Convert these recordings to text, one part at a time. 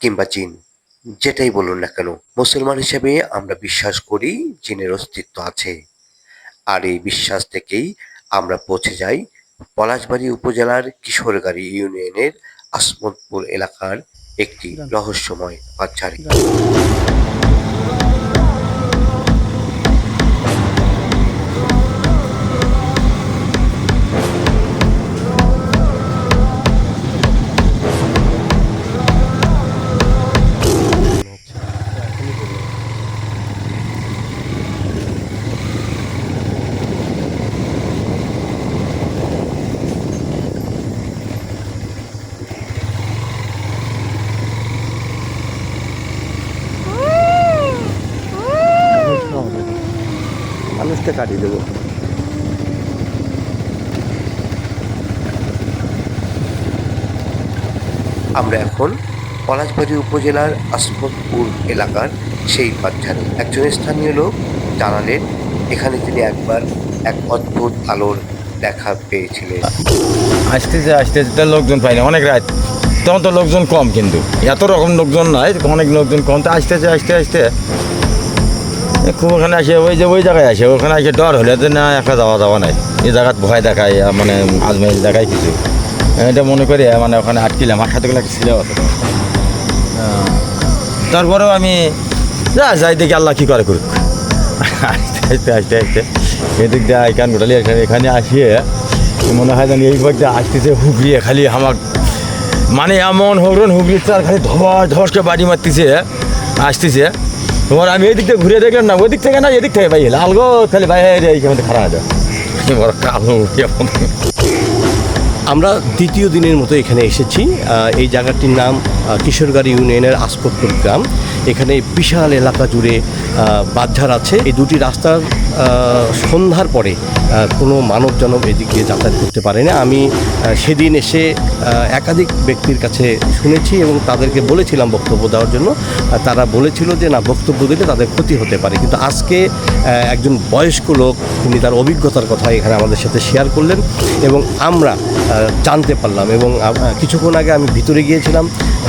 কিংবা জিন যেটাই বলুন না কেন মুসলমান হিসেবে আমরা বিশ্বাস করি জিনের অস্তিত্ব আছে। আর এই বিশ্বাস থেকেই আমরা পৌঁছে যাই পলাশবাড়ি উপজেলার কিশোরগাড়ি ইউনিয়নের আসমতপুর এলাকার একটি রহস্যময় বাচ্চারে মানুষকে কাটিয়ে দেবো। আমরা এখন পলাশবাড়ি উপজেলার আসমতপুর এলাকার সেই বাচ্চারে একজন স্থানীয় লোক জানালেন, এখানে তিনি একবার এক অদ্ভুত আলোর দেখা পেয়েছিলেন। আসতেছে আসতেছে তো লোকজন পাইনি অনেক রাত। তখন তো লোকজন কম কিন্তু। এত রকম লোকজন নাই, অনেক লোকজন কম। তো আসতেছে আসতে আসতে ওখানে আসে ওই যে ওই জায়গায় আসে ওখানে আসে ডর হলে তো না একটা যাওয়া যাওয়া নাই। এই জায়গাত ভয় দেখায় মানে আজমাইল দেখায় কিছু। এটা মনে করি মানে ওখানে আটকিলাম আমার সাথে একটা ছিল তারপরেও আমি, যা, যাই দেখি আল্লাহ কী করে করুক আসতে আসতে আসতে আসতে এদিক দিয়ে আইকান গোটালি, এখানে এখানে আসিয়ে মনে হয় জানি এই পথে আসতেছে, হুগলিয়ে খালি আমার মানে এমন হরণ হুগলির তার খালি ধস ধসকে বাড়ি মারতেছে, আসতেছে। তোমার আমি এদিক থেকে ঘুরে দেখলাম না, ওদিক থেকে না, এদিক থেকে ভাই আলগো তাহলে ভাই খারাপ কালো আমরা দ্বিতীয় দিনের মতো এখানে এসেছি এই জায়গাটির নাম কিশোরগাড়ি ইউনিয়নের আসপতপুর গ্রাম। এখানে বিশাল এলাকা জুড়ে আহ, আছে। এই দুটি রাস্তার সন্ধ্যার পরে কোনো মানব জনম এদিক যাতায়াত করতে পারে না। আমি সেদিন এসে একাধিক ব্যক্তির কাছে শুনেছি এবং তাদেরকে বলেছিলাম বক্তব্য দেওয়ার জন্য। তারা বলেছিল যে না বক্তব্য দিলে তাদের ক্ষতি হতে পারে। কিন্তু আজকে একজন বয়স্ক লোক তিনি তার অভিজ্ঞতার কথা এখানে আমাদের সাথে শেয়ার করলেন এবং আমরা জানতে পারলাম এবং কিছুক্ষণ আগে আমি ভিতরে গিয়েছিলাম।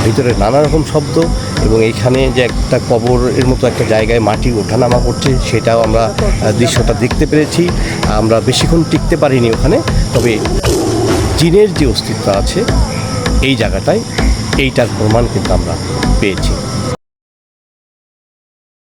ভিতরে নানা রকম শব্দ এবং এইখানে যে একটা কবরের মতো একটা জায়গায় মাটি ওঠানামা করছে, সেটাও আমরা দৃশ্যটা দেখতে পেরেছি। আমরা বেশিক্ষণ টিকতে পারিনি ওখানে, তবে জিনের যে অস্তিত্ব আছে, এই জায়গাটায় এইটার প্রমাণ কিন্তু আমরা পেয়েছি।